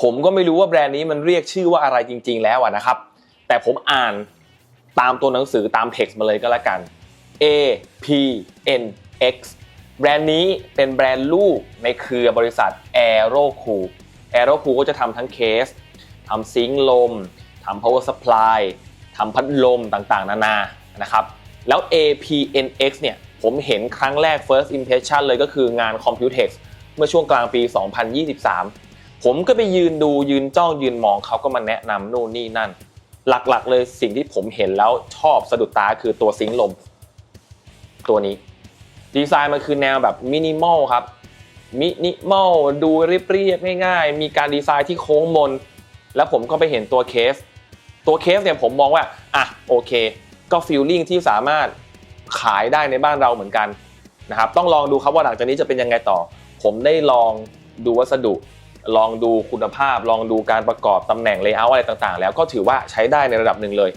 ผมก็ไม่รู้ว่าแบรนด์นี้มันเรียกชื่อว่าอะไรจริง ๆ แล้วอะนะครับ แต่ผมอ่านตามตัวหนังสือตามเท็กซ์มาเลยก็แล้วกัน A P N X แบรนด์นี้เป็นแบรนด์ลูกในเครือบริษัท Aero Cool Aero Cool ก็จะทำทั้งเคสทำซิงค์ลมทำ power supply ทำพัดลมต่างๆ นานานะครับ แล้ว APNX เนี่ย ผมเห็นครั้งแรก first impression เลยก็คืองาน Computex เมื่อช่วงกลางปี 2023 ผมก็ไปยืนดูยืนจ้องยืนมองเขาก็มาแนะนำนู่นนี่นั่น หลักๆ เลยสิ่งที่ผมเห็นแล้วชอบสะดุดตาคือตัวซิงค์ลม ตัวนี้ ดีไซน์มันคือแนวแบบมินิมอลครับมินิมอลดูเรียบๆง่าย ๆ มีการดีไซน์ที่โค้งมน แล้วผมก็ไปเห็นตัวเคส ตัวเคสเนี่ยผมมองว่าอะโอเค ก็ฟิลลิ่งที่สามารถขายได้ในบ้านเราเหมือนกันนะครับต้องลองดูครับว่าหลังจากนี้จะเป็นยังไงต่อ ผมได้ลองดูวัสดุ ลองดูคุณภาพ ลองดูการประกอบตำแหน่งเลเยอร์อะไรต่างๆ แล้วก็ถือว่าใช้ได้ในระดับหนึ่งเลย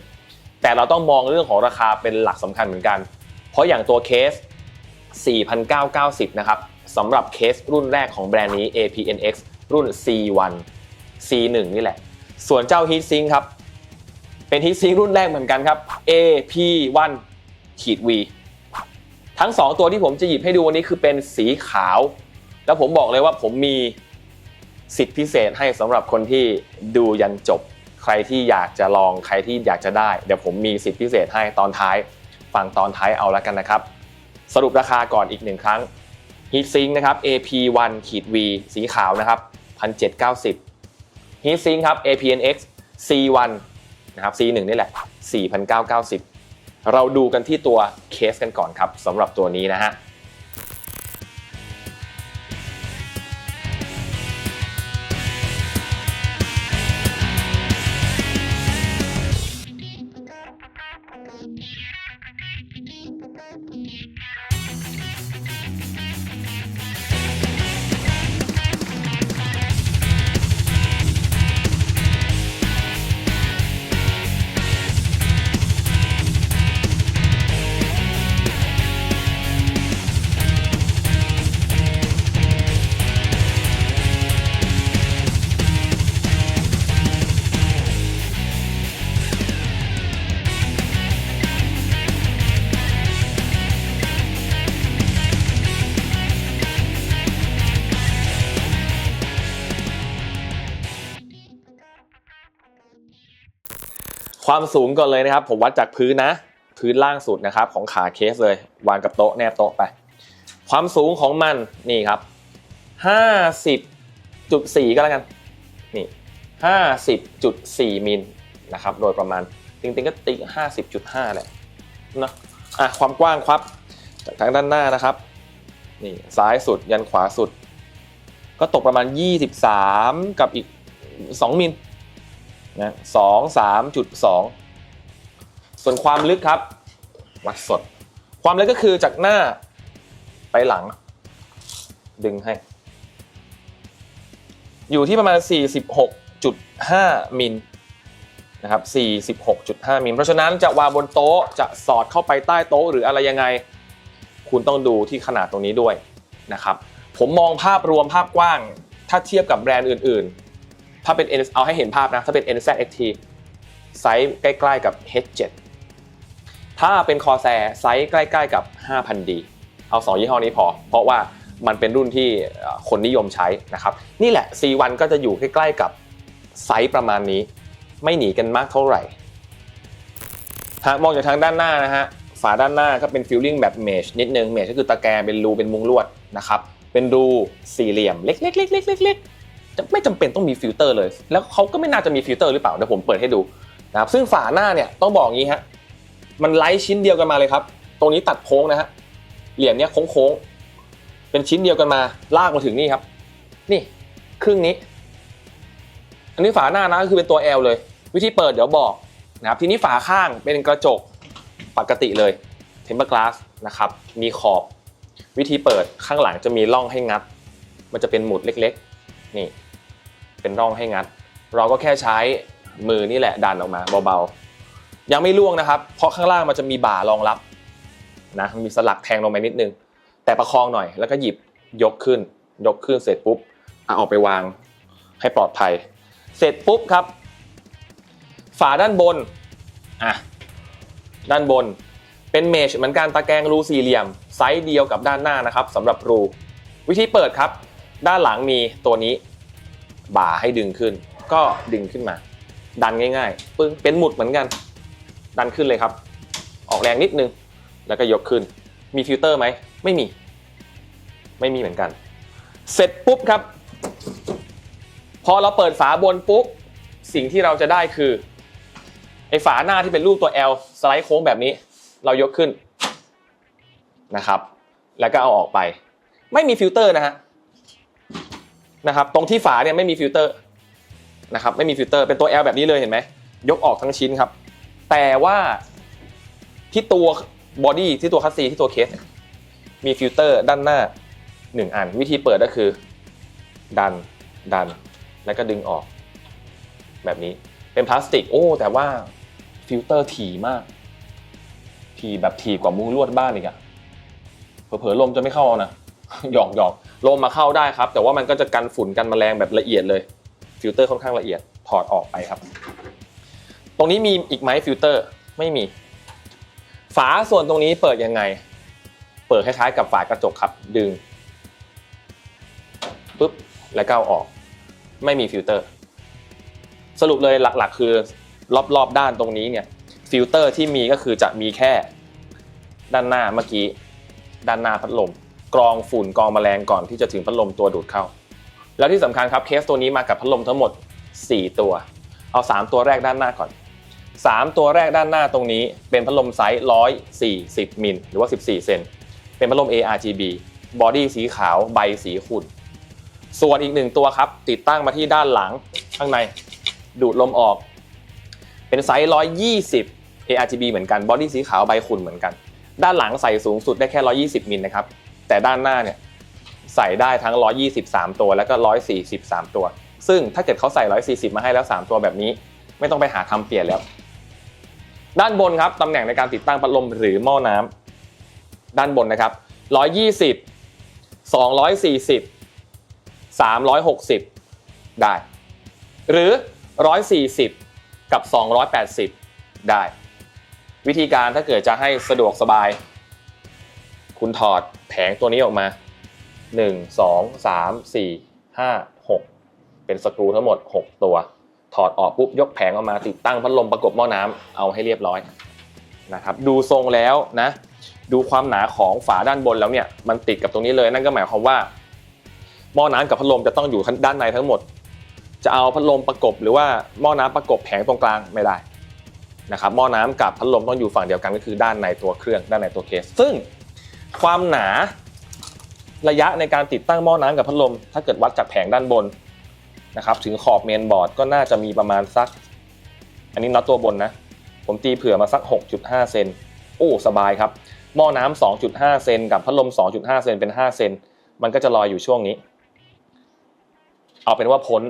แต่เราต้องมองเรื่องของราคาเป็นหลักสำคัญเหมือนกัน เพราะอย่างตัวเคส 4,990 นะครับสำหรับเคสรุ่นแรกของแบรนด์นี้ APNX รุ่น C1 C1 นี่แหละ ส่วนเจ้า Heatsink ครับ เป็น Heatsink รุ่นแรกเหมือนกันครับ AP1 ขีด V ทั้ง 2 ตัวที่ผมจะหยิบให้ดูวันนี้คือเป็นสีขาว แล้วผมบอกเลยว่าผมมี สิทธิพิเศษให้สำหรับคนที่ดูยันจบ ใครที่อยากจะลองใครที่อยากจะได้ เดี๋ยวผมมีสิทธิพิเศษให้ตอนท้ายฟังตอนท้ายเอาแล้วกันนะครับ สรุปราคาก่อนอีกหนึ่งครั้ง Heatsink นะครับ AP1 ขีด V สีขาวนะครับ 1,790 Heatsink ครับ APNX C1 นะครับ C1 นี่แหละ 4,990 เราดูกันที่ตัวเคสกันก่อนครับสำหรับตัวนี้นะฮะ ความสูงก่อนเลยนะครับ ผมวัดจากพื้นนะ พื้นล่างสุดนะครับ ของขาเคสเลย วางกับโต๊ะแนบโต๊ะไป ความสูงของมันนี่ครับ50.4 ก็แล้วกัน นี่ 50.4 มิลนะครับ โดยประมาณ จริงๆ ก็ติ๊ก50.5แหละนะอะความกว้างครับ จากทางด้านหน้านะครับ นี่ซ้ายสุดยันขวาสุด ก็ตกประมาณ 23 กับอีก 2 มิล นะสองสามจุดสองส่วนความลึกครับ วัดสด ความลึกก็คือจากหน้าไปหลัง ดึงให้ อยู่ที่ประมาณ 46.5 มิลนะครับ 46.5 มิล เพราะฉะนั้นจะวางบนโต๊ะจะสอดเข้าไปใต้โต๊ะหรืออะไรยังไง คุณต้องดูที่ขนาดตรงนี้ด้วยนะครับ ผมมองภาพรวมภาพกว้าง ถ้าเทียบกับแบรนด์อื่น ถ้าเป็น N เอาให้เห็นภาพนะ ถ้าเป็น NZXT ไซส์ใกล้ๆกับ H7 ถ้าเป็น Corsair ไซส์ใกล้ๆกับ 5,000D เอา 2 ยี่ห้อนี้พอ เพราะว่ามันเป็นรุ่นที่คนนิยมใช้นะครับ นี่แหละ C1 ก็จะอยู่ใกล้ๆกับไซส์ประมาณนี้ ไม่หนีกันมากเท่าไหร่หากมองจากทางด้านหน้านะฮะฝาด้านหน้าก็เป็นฟิลลิ่งแบบเมชนิดนึงเมชก็คือตะแกรงเป็นรูเป็นมุงลวดนะครับเป็นรูสี่เหลี่ยมเล็กๆๆๆๆ จะไม่จำเป็นต้องมีฟิลเตอร์เลย แล้วเขาก็ไม่น่าจะมีฟิลเตอร์หรือเปล่าเดี๋ยวผมเปิดให้ดูนะครับซึ่งฝาหน้าเนี่ยต้องบอกงี้ฮะมันไลท์ชิ้นเดียวกันมาเลยครับ ตรงนี้ตัดโค้งนะฮะเหลี่ยมเนี้ยโค้งๆเป็นชิ้นเดียวกันมาลากมาถึงนี่ครับ นี่ครึ่งนี้ อันนี้ฝาหน้านะก็คือเป็นตัว L เลย วิธีเปิดเดี๋ยวบอกนะครับทีนี้ฝาข้างเป็นกระจกปกติเลย temper glass นะครับมีขอบ วิธีเปิดข้างหลังจะมีร่องให้งัด มันจะเป็นหมุดเล็ก ๆ นี่ เป็นร่องให้งัด เราก็แค่ใช้มือนี่แหละดันออกมาเบาๆ ยังไม่ล่วงนะครับ เพราะข้างล่างมันจะมีบ่ารองรับนะมีสลักแทงลงไปนิดนึง แต่ประคองหน่อยแล้วก็หยิบยกขึ้น ยกขึ้นเสร็จปุ๊บเอาออกไปวางให้ปลอดภัย เสร็จปุ๊บครับ ฝาด้านบนอะด้านบนเป็นเมชเหมือนกันตะแกรงรูสี่เหลี่ยม ไซส์เดียวกับด้านหน้านะครับสำหรับรู วิธีเปิดครับ ด้านหลังมีตัวนี้ บ่าให้ดึงขึ้น ก็ดึงขึ้นมา ดันง่ายๆปึ้งเป็นหมุดเหมือนกัน ดันขึ้นเลยครับ ออกแรงนิดนึง แล้วก็ยกขึ้น มีฟิลเตอร์ไหมไม่มี ไม่มีเหมือนกัน เสร็จปุ๊บครับ พอเราเปิดฝาบนปุ๊บสิ่งที่เราจะได้คือไอ้ฝาหน้าที่เป็นรูปตัว L สไลด์โค้งแบบนี้ เรายกขึ้นนะครับ แล้วก็เอาออกไป ไม่มีฟิลเตอร์นะฮะ นะครับตรงที่ฝาเนี่ยไม่มีฟิลเตอร์นะครับไม่มีฟิลเตอร์เป็นตัว L แบบนี้เลยเห็นไหมยกออกทั้งชิ้นครับ แต่ว่าที่ตัวบอดี้ที่ตัวคัสซีที่ตัวเคสมีฟิลเตอร์ด้านหน้า 1 อัน วิธีเปิดก็คือ ดันดัน แล้วก็ดึงออก แบบนี้เป็นพลาสติกโอ้ แต่ว่าฟิลเตอร์ถี่มากถี่แบบถี่กว่ามุ้งลวดบ้านอีกอะเผลอๆลมจะไม่เข้าเอานะ หยอกหยอกลมมาเข้าได้ครับ แต่ว่ามันก็จะกันฝุ่นกันแมลงแบบละเอียดเลย ฟิลเตอร์ค่อนข้างละเอียดถอดออกไปครับ ตรงนี้มีอีกไหมฟิลเตอร์ไม่มี ฝาส่วนตรงนี้เปิดยังไง เปิดคล้ายๆ กับฝากระจกครับ ดึงปุ๊บแล้วก็เอาออก ไม่มีฟิลเตอร์ สรุปเลยหลักๆ คือรอบๆด้านตรงนี้เนี่ยฟิลเตอร์ที่มีก็คือจะมีแค่ด้านหน้าเมื่อกี้ ด้านหน้าพัดลม กรองฝุ่นกรองแมลงก่อนที่จะถึงพัดลมตัวดูดเข้า แล้วที่สำคัญครับเคสตัวนี้มากับพัดลมทั้งหมด 4 ตัว เอา 3 ตัวแรกด้านหน้าก่อน 3 ตัวแรกด้านหน้าตรงนี้เป็นพัดลมไซส์ 140มิลหรือว่า 14 เซนเป็นพัดลม ARGB บอดี้สีขาวใบสีขุ่นส่วนอีกหนึ่งตัวครับ ติดตั้งมาที่ด้านหลังข้างในดูดลมออก เป็นไซส์ 120 ARGB เหมือนกันบอดี้สีขาวใบขุ่นเหมือนกัน ด้านหลังใส่สูงสุดได้แค่ 120 มิลนะครับ แต่ด้านหน้าเนี่ยใส่ได้ทั้ง 123 ตัวแล้วก็ 143 ตัว ซึ่งถ้าเกิดเขาใส่ 140 มาให้แล้ว 3 ตัวแบบนี้ ไม่ต้องไปหาทำเปลี่ยนแล้ว ด้านบนครับตำแหน่งในการติดตั้งพัดลมหรือหม้อน้ำด้านบนนะครับ 120 240 360 ได้ หรือ 140 กับ 280 ได้ วิธีการถ้าเกิดจะให้สะดวกสบาย คุณถอดแผงตัวนี้ออกมา 1 2 3 4 5 6 เป็นสกรูทั้งหมด 6 ตัว ถอดออกปุ๊บยกแผงออกมาติดตั้งพัดลมประกบหม้อน้ำเอาให้เรียบร้อยนะครับดูทรงแล้วนะ ดูความหนาของฝาด้านบนแล้วเนี่ยมันติดกับตรงนี้เลยนั่นก็หมายความว่าหม้อน้ำกับพัดลมจะต้องอยู่ด้านในทั้งหมด จะเอาพัดลมประกบหรือว่าหม้อน้ำประกบแผงตรงกลางไม่ได้นะครับหม้อน้ำกับพัดลมต้องอยู่ฝั่งเดียวกันก็คือด้านในตัวเครื่องด้านในตัวเคส ซึ่ง ความหนาระยะในการติดตั้งหม้อน้ำกับพัดลม ถ้าเกิดวัดจากแผงด้านบนนะครับ ถึงขอบเมนบอร์ดก็น่าจะมีประมาณสัก อันนี้น็อตตัวบนนะ ผมตีเผื่อมาสัก 6.5 เซนโอ้สบายครับ หม้อน้ำ2.5 เซนกับพัดลม 2.5 เซนเป็น 5 เซนมันก็จะลอยอยู่ช่วงนี้ เอาเป็นว่าพ้น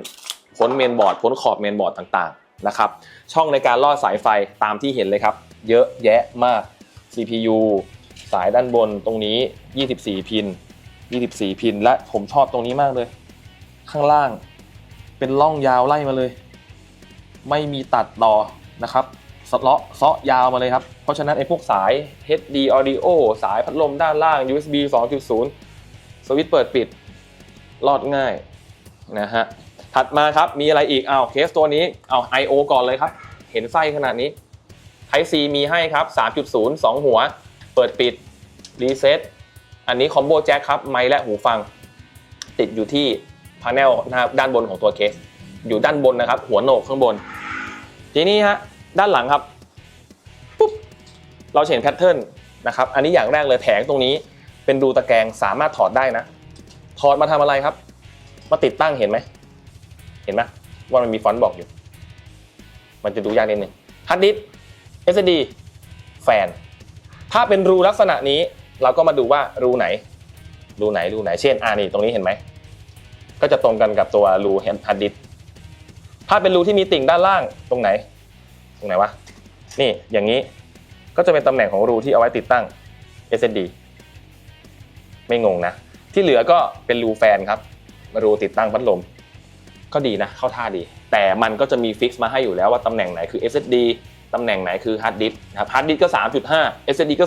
พ้นเมนบอร์ดพ้นขอบเมนบอร์ดต่างๆนะครับ ช่องในการลอดสายไฟตามที่เห็นเลยครับ เยอะแยะมาก CPU สายด้านบนตรงนี้ 24 พิน 24 พิน และผมชอบตรงนี้มากเลย ข้างล่างเป็นล่องยาวไล่มาเลย ไม่มีตัดต่อนะครับสเลาะเซาะยาวมาเลยครับ เพราะฉะนั้นไอ้พวกสาย HD Audio สายพัดลมด้านล่าง USB 2.0 สวิตช์เปิดปิด รอดง่ายนะฮะ ถัดมาครับ มีอะไรอีกเอาเคสตัวนี้ เอา I/O ก่อนเลยครับ เห็นไส้ขนาดนี้ Type C มีให้ครับ 3.0 2 หัว เปิดปิด รีเซ็ต อันนี้คอมโบแจ็คครับ ไมค์และหูฟัง ติดอยู่ที่พาเนลนะครับด้านบนของตัวเคส อยู่ด้านบนนะครับ หัวโหนกข้างบน ทีนี้ฮะด้านหลังครับปุ๊บเราเห็นแพทเทิร์นนะครับ อันนี้อย่างแรกเลยแผงตรงนี้เป็นรูตะแกรงสามารถถอดได้นะ ถอดมาทำอะไรครับ มาติดตั้งเห็นไหม เห็นไหมว่ามันมีฟอนต์บอกอยู่ มันจะดูยากนิดนึงฮาร์ดดิสก์ SSD แฟน ถ้าเป็นรูลักษณะนี้เราก็มาดูว่ารูไหน รูไหนรูไหนเช่นอ่านี่ตรงนี้เห็นไหมก็จะตรงกันกับตัวรูฮาร์ดดิสถ้าเป็นรูที่มีติ่งด้านล่างตรงไหน ตรงไหนวะนี่อย่างนี้ก็จะเป็นตำแหน่งของรูที่เอาไว้ติดตั้ง SSD ไม่งงนะ ที่เหลือก็เป็นรูแฟนครับ รูติดตั้งพัดลม ก็ดีนะ เข้าท่าดี แต่มันก็จะมีฟิกซ์มาให้อยู่แล้วว่าตำแหน่งไหนคือ SSD ตำแหน่งไหนคือฮาร์ดดิสก์นะครับฮาร์ดดิสก์ก็ 3.5 SSD ก็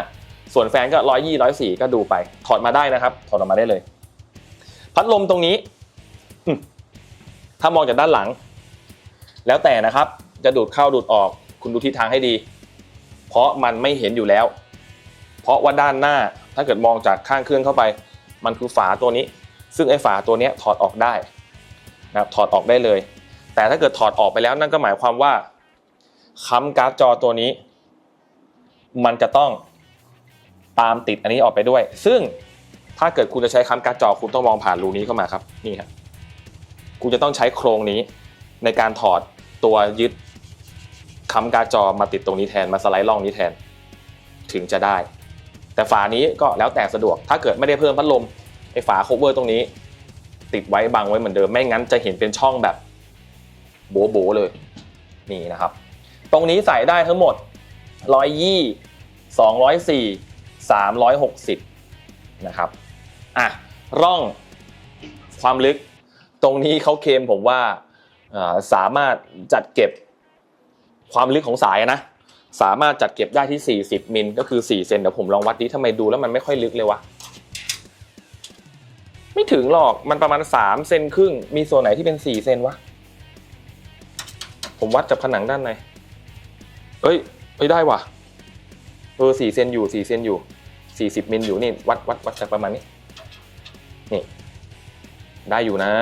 2.5 ส่วนแฟนก็ 120 104 ก็ดูไป ถอดมาได้นะครับ ถอดออกมาได้เลย พัดลมตรงนี้ ถ้ามองจากด้านหลัง แล้วแต่นะครับ จะดูดเข้าดูดออก คุณดูทิศทางให้ดี เพราะมันไม่เห็นอยู่แล้ว เพราะว่าด้านหน้า ถ้าเกิดมองจากข้างเครื่องเข้าไป มันคือฝาตัวนี้ ซึ่งไอ้ฝาตัวนี้ถอดออกได้นะครับถอดออกได้เลย แต่ถ้าเกิดถอดออกไปแล้วนั่นก็หมายความว่า ค้ำการ์ดจอตัวนี้ มันจะต้องตามติดอันนี้ออกไปด้วย ซึ่งถ้าเกิดคุณจะใช้ค้ำการ์ดจอคุณต้องมองผ่านรูนี้เข้ามาครับนี่ครับคุณจะต้องใช้โครงนี้ในการถอดตัวยึดค้ำการ์ดจอมาติดตรงนี้แทนมาสไลด์ล่องนี้แทน ถึงจะได้ แต่ฝานี้ก็แล้วแต่สะดวก ถ้าเกิดไม่ได้เพิ่มพัดลมไอ้ฝาโคเวอร์ตรงนี้ ติดไว้บังไว้เหมือนเดิมไม่งั้นจะเห็นเป็นช่องแบบโบ๋ๆเลยนี่นะครับ ตรงนี้ใส่ได้ทั้งหมด 120 204 360 นะครับ อะ ร่องความลึก ตรงนี้เขาเคมผมว่าอ่าสามารถจัดเก็บความลึกของสายนะ สามารถจัดเก็บได้ที่ 40 มิล ก็คือ 4 เซนเดี๋ยวผมลองวัดดิทำไมดูแล้วมันไม่ค่อยลึกเลยวะ ไม่ถึงหรอก มันประมาณ 3 เซนครึ่ง มีส่วนไหนที่เป็น 4 เซนวะ ผมวัดจากผนังด้านใน เอ้ยเอ้ยได้ว่ะเออ4เซนอยู่4เซนอยู่40มิลอยู่นี่วัดวัดวัดจากประมาณนี้นี่ได้อยู่นะ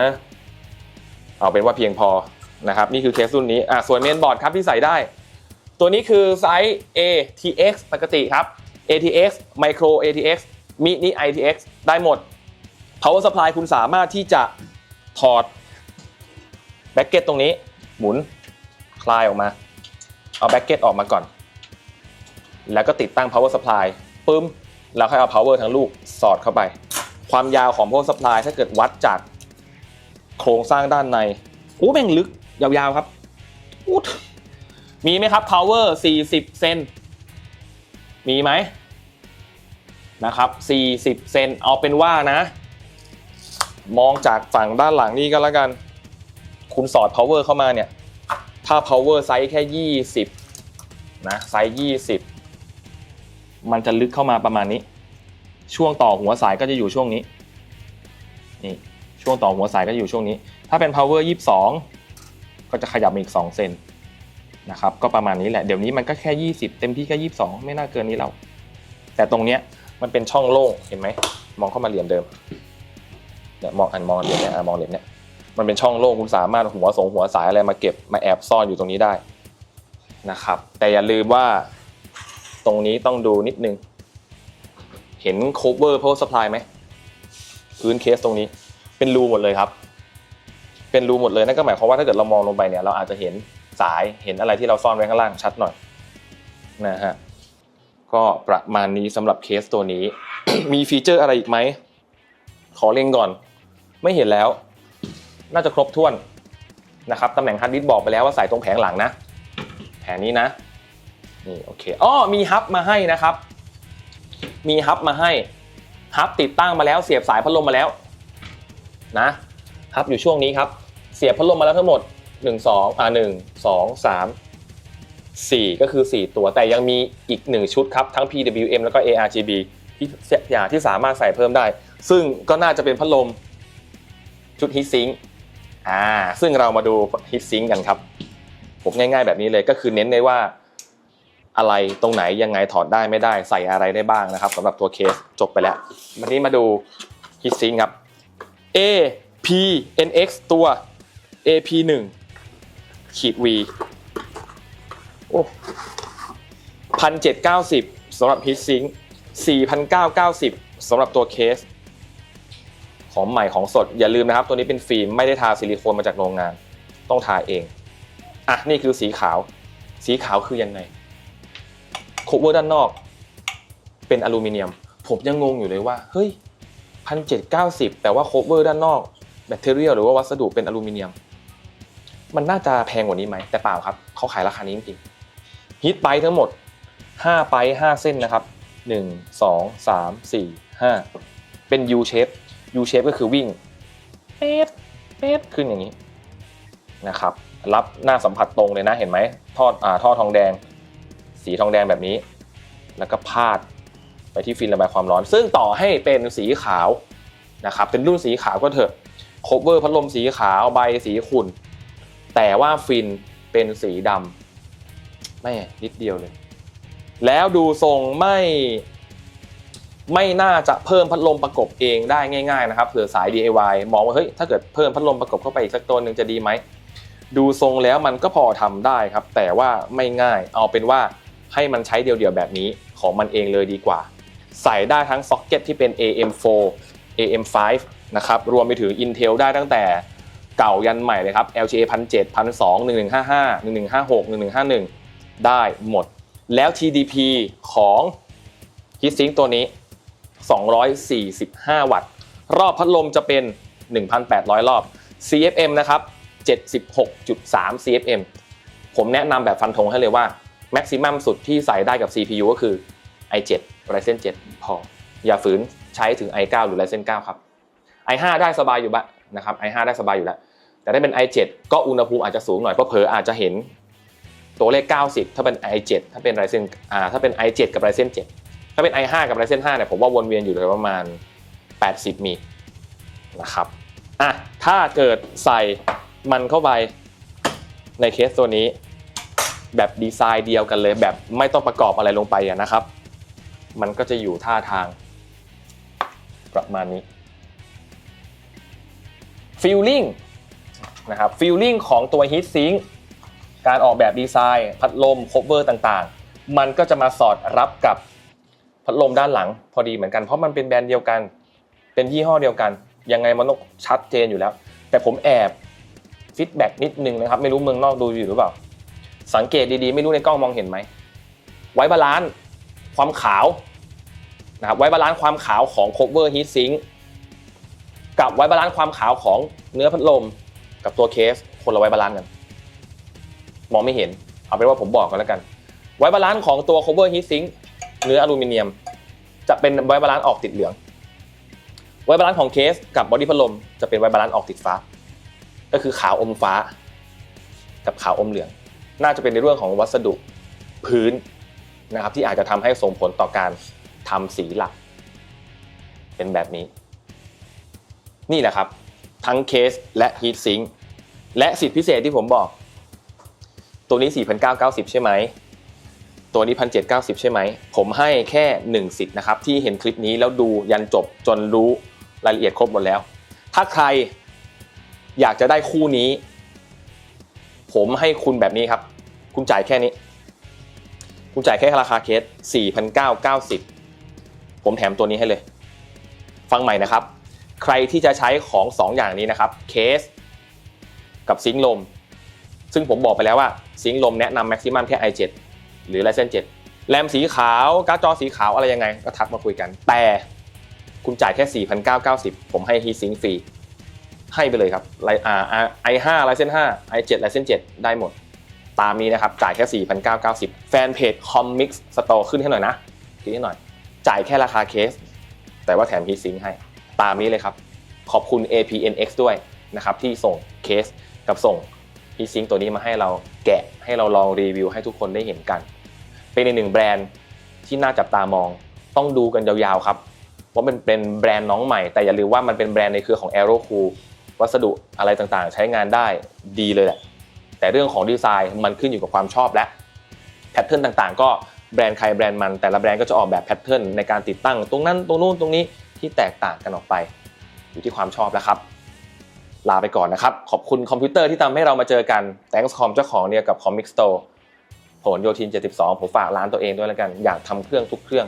เอาเป็นว่าเพียงพอนะครับ นี่คือเคสรุ่นนี้อะส่วนเมนบอร์ดครับที่ใส่ได้ ตัวนี้คือไซส์ ATX ปกติครับ ATX Micro ATX Mini ITX ได้หมด power supply คุณสามารถที่จะถอดแบ็กเก็ตตรงนี้ หมุนคลายออกมา เอาแบ็กเก็ตออกมาก่อน แล้วก็ติดตั้ง power supply ปึ้ม แล้วค่อยเอา power ทั้งลูกสอดเข้าไป ความยาวของ power supply ถ้าเกิดวัดจากโครงสร้างด้านในโอ้แม่งลึกยาวๆครับอู้มีไหมครับ power 40 เซน มีไหมนะครับ 40 เซน เอาเป็นว่านะ มองจากฝั่งด้านหลังนี่ก็แล้วกัน คุณสอด power เข้ามาเนี่ย ถ้า power ไซส์แค่ 20 นะไซส์20 มันจะลึกเข้ามาประมาณนี้ ช่วงต่อหัวสายก็จะอยู่ช่วงนี้ นี่ ช่วงต่อหัวสายก็อยู่ช่วงนี้ ถ้าเป็น power 22 ก็จะขยับมาอีก 2 เซนนะครับ ก็ประมาณนี้แหละ เดี๋ยวนี้มันก็แค่ 20 เต็มที่แค่22 ไม่น่าเกินนี้แล้วแต่ตรงเนี้ยมันเป็นช่องโล่ง เห็นไหม มองเข้ามาเหลี่ยมเดิม เนี่ยมองอันมองเหลี่ยมเนี่ยมองเหลี่ยมเนี่ย มันเป็นช่องโล่งคุณสามารถหัวสงหัวสายอะไรมาเก็บมาแอบซ่อนอยู่ตรงนี้ได้นะครับ แต่อย่าลืมว่าตรงนี้ต้องดูนิดนึง เห็น cover power supply ไหมพื้นเคสตรงนี้เป็นรูหมดเลยครับ เป็นรูหมดเลยนั่นก็หมายความว่าถ้าเกิดเรามองลงไปเนี่ยเราอาจจะเห็นสายเห็นอะไรที่เราซ่อนไว้ข้างล่างชัดหน่อยนะฮะก็ประมาณนี้สำหรับเคสตัวนี้ มีฟีเจอร์อะไรอีกไหมขอเล่งก่อน ไม่เห็นแล้ว น่าจะครบถ้วนนะครับตำแหน่งฮาร์ดดิสบอกไปแล้วว่าใส่ตรงแผงหลังนะ แผงนี้นะนี่โอเคอ้อมีฮับมาให้นะครับ มีฮับมาให้ฮับติดตั้งมาแล้วเสียบสายพัดลมมาแล้วนะฮับอยู่ช่วงนี้ครับ เสียบพัดลมมาแล้วทั้งหมด 1 2อ่า1 2 3 4 ก็คือ 4 ตัวแต่ยังมีอีก 1 ชุดครับ ทั้ง PWM แล้วก็ ARGB ที่อย่างที่สามารถใส่เพิ่มได้ ซึ่งก็น่าจะเป็นพัดลมชุดฮีทซิงค์ อ่าซึ่งเรามาดูฮีทซิงกันครับ ผมง่ายๆแบบนี้เลยก็คือเน้นในว่าอะไรตรงไหนยังไงถอดได้ไม่ได้ใส่อะไรได้บ้างนะครับสำหรับตัวเคสจบไปแล้ววันนี้มาดูฮีทซิงครับ A P N X ตัว A P 1ขีด V โอ้พันเจ็ดเก้าสิบสำหรับฮีทซิงสี่พันเก้าเก้าสิบสำหรับตัวเคส ของใหม่ของสดอย่าลืมนะครับ ตัวนี้เป็นฟิล์มไม่ได้ทาซิลิโคนมาจากโรงงาน ต้องทาเองอะนี่คือสีขาว สีขาวคือยังไงโคเวอร์ด้านนอก เป็นอลูมิเนียม ผมยังงงอยู่เลยว่า เฮ้ยพันเจ็ดเก้าสิบแต่ว่าโคเวอร์ด้านนอกแบตเตอรี่หรือว่าวัสดุเป็นอลูมิเนียม มันน่าจะแพงกว่านี้ไหม แต่เปล่าครับ เขาขายราคานี้จริงฮิตไปทั้งหมด5ไป5เส้นนะครับ 1 2 3 4 5 เป็น U shape U shape ก็คือวิ่งเป๊ดเป๊ดขึ้นอย่างนี้นะครับ รับหน้าสัมผัสตรงเลยนะเห็นไหมท่ออ่าท่อทองแดง สีทองแดงแบบนี้ แล้วก็พาดไปที่ฟิล์มระบายความร้อน ซึ่งต่อให้เป็นสีขาวนะครับเป็นรุ่นสีขาวก็เถอะโคเวอร์พัดลมสีขาวใบสีขุ่น แต่ว่าฟินเป็นสีดำไม่นิดเดียวเลย แล้วดูทรงไม่ ไม่น่าจะเพิ่มพัดลมประกบเองได้ง่ายๆนะครับเผื่อสาย DIY มองว่าเฮ้ยถ้าเกิดเพิ่มพัดลมประกบเข้าไปอีกสักตัวหนึ่งจะดีไหมดูทรงแล้วมันก็พอทำได้ครับ แต่ว่าไม่ง่ายเอาเป็นว่าให้มันใช้เดี่ยวๆแบบนี้ของมันเองเลยดีกว่า ใส่ได้ทั้งซ็อกเก็ตที่เป็น AM4 AM5 นะครับรวมไปถึง Intel ได้ตั้งแต่เก่ายันใหม่เลยครับ LGA 1,700 1,200 1155 1156 1151 ได้หมด แล้ว TDP ของ HeatSink ตัวนี้ 245 วัตต์ รอบพัดลมจะเป็น 1,800 รอบ CFM นะครับ 76.3 CFM ผมแนะนำแบบฟันธงให้เลยว่าแม็กซิมัมสุดที่ใส่ได้กับ CPU ก็คือ i7 Ryzen 7 พอ อย่าฝืนใช้ถึง i9 หรือ Ryzen 9 ครับ i5 ได้สบายอยู่บ้างนะครับ i5 ได้สบายอยู่แล้ว แต่ถ้าเป็น i7 ก็อุณหภูมิอาจจะสูงหน่อยเพราะเผลออาจจะเห็นตัวเลข 90 ถ้าเป็น i7 ถ้าเป็น Ryzen อ่าถ้าเป็น i7 กับ Ryzen 7 ถ้าเป็น i5 กับ Ryzen 5เนี่ยผมว่าวนเวียนอยู่เลยประมาณ 80มีนะครับอะถ้าเกิดใส่มันเข้าไปในเคสตัวนี้ แบบดีไซน์เดียวกันเลย แบบไม่ต้องประกอบอะไรลงไปอะนะครับ มันก็จะอยู่ท่าทางประมาณนี้ฟีลลิ่งนะครับฟีลลิ่งของตัว Heat Sink การออกแบบดีไซน์ พัดลมโคเวอร์ต่างๆ มันก็จะมาสอดรับกับ พัดลมด้านหลังพอดีเหมือนกันเพราะมันเป็นแบรนด์เดียวกัน เป็นยี่ห้อเดียวกัน ยังไงมันต้องชัดเจนอยู่แล้ว แต่ผมแอบฟีดแบ็กนิดนึงนะครับ ไม่รู้เมืองนอกดูอยู่หรือเปล่า สังเกตดีๆ ไม่รู้ในกล้องมองเห็นไหม ไว้บาลานซ์ความขาวนะครับไว้บาลานซ์ความขาวของ cover heat sink กับไว้บาลานซ์ความขาวของเนื้อพัดลม กับตัวเคสคนละไว้บาลานซ์กัน มองไม่เห็น เอาเป็นว่าผมบอกกันแล้วกัน ไว้บาลานซ์ของตัว cover heat sink เนื้ออลูมิเนียม จะเป็นไวบาลานซ์ออกติดเหลือง ไวบาลานซ์ของเคสกับบอดี้พัดลมจะเป็นไวบาลานซ์ออกติดฟ้า ก็คือขาวอมฟ้า กับขาวอมเหลือง น่าจะเป็นในเรื่องของวัสดุพื้นนะครับที่อาจจะทำให้ส่งผลต่อการทำสีหลัก เป็นแบบนี้ นี่แหละครับ ทั้งเคสและฮีทซิงค์และสิทธิพิเศษที่ผมบอก ตัวนี้ 4,990 ใช่ไหม ตัวนี้1,790ใช่ไหม ผมให้แค่1สิทธิ์นะครับ ที่เห็นคลิปนี้แล้วดูยันจบจนรู้รายละเอียดครบหมดแล้ว ถ้าใครอยากจะได้คู่นี้ ผมให้คุณแบบนี้ครับ คุณจ่ายแค่นี้ คุณจ่ายแค่ราคาเคส4,990 ผมแถมตัวนี้ให้เลย ฟังใหม่นะครับ ใครที่จะใช้ของ2ออย่างนี้นะครับเคส กับซิงลม ซึ่งผมบอกไปแล้วว่าซิงลมแนะนำแม็กซิมัมแค่ i7 หรือ Ryzen 7แรมสีขาวการ์ดจอสีขาวอะไรยังไง ก็ทักมาคุยกัน แต่คุณจ่ายแค่ 4,990 ผมให้ฮีซิงฟรี ให้ไปเลยครับไลอ่า i5 Ryzen 5 i7 Ryzen 7ได้หมด ตามนี้นะครับ จ่ายแค่ 4,990 แฟนเพจ Commix Store ขึ้นให้หน่อยนะขึ้นให้หน่อย จ่ายแค่ราคาเคส แต่ว่าแถมฮีซิงให้ ตามนี้เลยครับ ขอบคุณ APNX ด้วยนะครับที่ส่งเคสกับส่ง ฮีซิงตัวนี้มาให้เราแกะให้เราลองรีวิวให้ทุกคนได้เห็นกัน เป็นอีกหนึ่งแบรนด์ที่น่าจับตามองต้องดูกันยาวๆครับว่ามันเป็นแบรนด์น้องใหม่ แต่อย่าลืมว่ามันเป็นแบรนด์ในเครือของ Aero Cool วัสดุอะไรต่างๆ ใช้งานได้ดีเลยแหละแต่เรื่องของดีไซน์มันขึ้นอยู่กับความชอบและแพทเทิร์นต่างๆ ก็แบรนด์ใครแบรนด์มัน แต่ละแบรนด์ก็จะออกแบบแพทเทิร์นในการติดตั้ง ตรงนั้นตรงนู้นตรงนี้ที่แตกต่างกันออกไป อยู่ที่ความชอบแล้วครับ ลาไปก่อนนะครับ ขอบคุณคอมพิวเตอร์ที่ทำให้เรามาเจอกัน Thanks Com เจ้าของเนี่ยกับ Comic Store ผลโยธิน 72 ผมฝากร้านตัวเองด้วยแล้วกัน อยากทำเครื่องทุกเครื่อง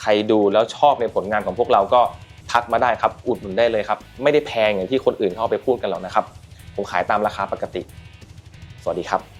ใครดูแล้วชอบในผลงานของพวกเราก็ทักมาได้ครับอุดหนุนได้เลยครับ ไม่ได้แพงอย่างที่คนอื่นเขาเอาไปพูดกันหรอกนะครับ ผมขายตามราคาปกติ สวัสดีครับ